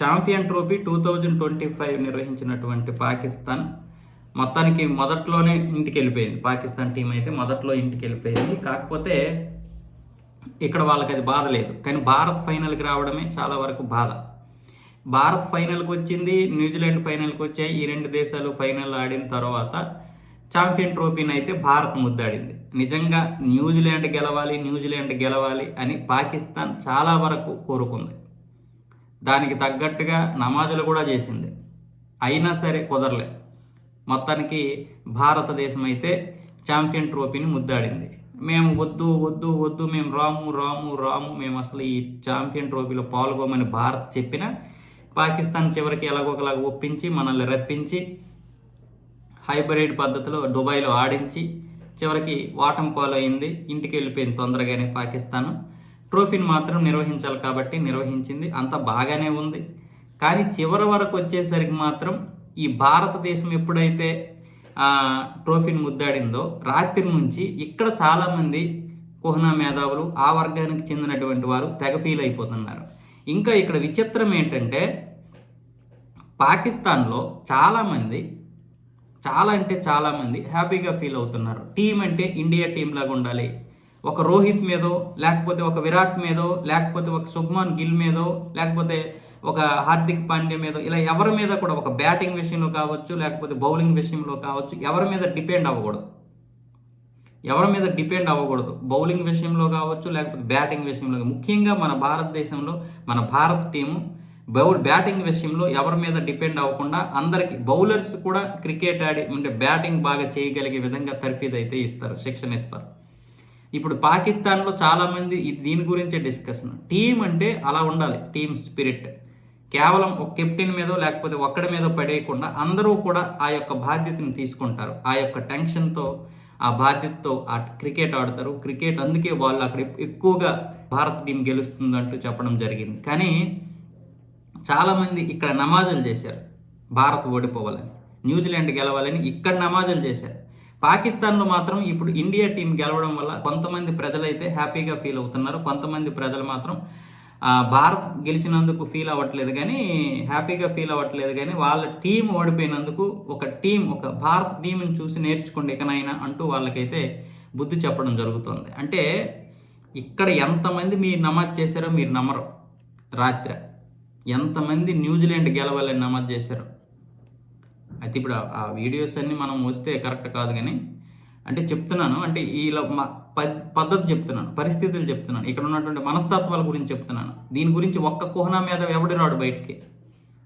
Champion trophy two thousand twenty five నిర్వహించినటువంటి పాకిస్తాన్ మొత్తానికి మొదట్లోనే ఇంటికి వెళ్ళిపోయింది పాకిస్తాన్ టీం అయితే మొదట్లో ఇంటికి వెళ్ళిపోయింది కాకపోతే ఇక్కడ వాళ్ళకి అది బాధ లేదు. కానీ భారత్ ఫైనల్కి రావడమే చాలా వరకు బాధ. భారత్ ఫైనల్కి వచ్చింది న్యూజిలాండ్ ఫైనల్కి వచ్చాయి. ఈ రెండు దేశాలు ఫైనల్ ఆడిన తర్వాత ఛాంపియన్ ట్రోఫీని అయితే భారత్ ముద్దాడింది. నిజంగా న్యూజిలాండ్ గెలవాలి న్యూజిలాండ్ గెలవాలి అని పాకిస్తాన్ చాలా వరకు కోరుకుంది. దానికి తగ్గట్టుగా నమాజులు కూడా చేసింది. అయినా సరే కుదరలే. మొత్తానికి భారతదేశం అయితే ఛాంపియన్ ట్రోఫీని ముద్దాడింది. మేము వద్దు వద్దు వద్దు మేము రాము రాము రాము మేము అసలు ఈ ఛాంపియన్ ట్రోఫీలో పాల్గొమని భారత్ చెప్పిన పాకిస్తాన్ చివరికి ఎలాగోకలాగా ఒప్పించి మనల్ని రప్పించి హైబ్రిడ్ పద్ధతిలో దుబాయ్లో ఆడించి చివరికి వాటం పాలైంది ఇంటికి వెళ్ళిపోయింది తొందరగానే పాకిస్తాన్. ట్రోఫీని మాత్రం నిర్వహించాలి కాబట్టి నిర్వహించింది. అంత బాగానే ఉంది. కానీ చివరి వరకు వచ్చేసరికి మాత్రం ఈ భారతదేశం ఎప్పుడైతే ట్రోఫీని ముద్దాడిందో రాత్రి నుంచి ఇక్కడ చాలామంది కుహనా మేధావులు ఆ వర్గానికి చెందినటువంటి వారు తెగ ఫీల్ అయిపోతున్నారు. ఇంకా ఇక్కడ విచిత్రం ఏంటంటే పాకిస్తాన్లో చాలామంది చాలా అంటే చాలామంది హ్యాపీగా ఫీల్ అవుతున్నారు. టీం అంటే ఇండియా టీం లాగా ఉండాలి. ఒక రోహిత్ మీదో లేకపోతే ఒక విరాట్ మీదో లేకపోతే ఒక శుభ్మాన్ గిల్ మీదో లేకపోతే ఒక హార్దిక్ పాండ్య మీదో ఇలా ఎవరి మీద కూడా ఒక బ్యాటింగ్ విషయంలో కావచ్చు లేకపోతే బౌలింగ్ విషయంలో కావచ్చు ఎవరి మీద డిపెండ్ అవ్వకూడదు. ఎవరి మీద డిపెండ్ అవ్వకూడదు. బౌలింగ్ విషయంలో కావచ్చు లేకపోతే బ్యాటింగ్ విషయంలో ముఖ్యంగా మన భారతదేశంలో మన భారత్ టీము బౌల్ బ్యాటింగ్ విషయంలో ఎవరి మీద డిపెండ్ అవ్వకుండా అందరికి బౌలర్స్ కూడా క్రికెట్ ఆడి అంటే బ్యాటింగ్ బాగా చేయగలిగే విధంగా తర్ఫీదు అయితే ఇస్తారు శిక్షణ ఇస్తారు. ఇప్పుడు పాకిస్తాన్లో చాలామంది దీని గురించే డిస్కషన్ టీం అంటే అలా ఉండాలి టీమ్ స్పిరిట్. కేవలం ఒక కెప్టెన్ మీదో లేకపోతే ఒక్కడి మీదో పడేయకుండా అందరూ కూడా ఆ యొక్క బాధ్యతను తీసుకుంటారు. ఆ యొక్క టెన్షన్తో ఆ బాధ్యతతో ఆ క్రికెట్ ఆడతారు. క్రికెట్ అందుకే వాళ్ళు అక్కడ ఎక్కువగా భారత టీం గెలుస్తుందంటూ చెప్పడం జరిగింది. కానీ చాలామంది ఇక్కడ నమాజులు చేశారు భారత్ ఓడిపోవాలని న్యూజిలాండ్ గెలవాలని ఇక్కడ నమాజులు చేశారు. పాకిస్తాన్లో మాత్రం ఇప్పుడు ఇండియా టీం గెలవడం వల్ల కొంతమంది ప్రజలైతే హ్యాపీగా ఫీల్ అవుతున్నారు. కొంతమంది ప్రజలు మాత్రం భారత్ గెలిచినందుకు ఫీల్ అవ్వట్లేదు కానీ హ్యాపీగా ఫీల్ అవ్వట్లేదు కానీ వాళ్ళ టీం ఓడిపోయినందుకు ఒక టీం ఒక భారత్ టీంని చూసి నేర్చుకోండి ఇకనైనా అంటూ వాళ్ళకైతే బుద్ధి చెప్పడం జరుగుతుంది. అంటే ఇక్కడ ఎంతమంది మీరు నమాజ్ చేశారో మీరు నమ్మరు. రాత్రి ఎంతమంది న్యూజిలాండ్ గెలవాలని నమాజ్ చేశారు? అయితే ఇప్పుడు ఆ- వీడియోస్ అన్నీ మనం వస్తే కరెక్ట్ కాదు కానీ అంటే చెప్తున్నాను అంటే ఇలా మా ప- పద్ధతి చెప్తున్నాను పరిస్థితులు చెప్తున్నాను ఇక్కడ ఉన్నటువంటి మనస్తత్వాల గురించి చెప్తున్నాను. దీని గురించి ఒక్క కుహనా మీద ఎవడు రాడు బయటికి?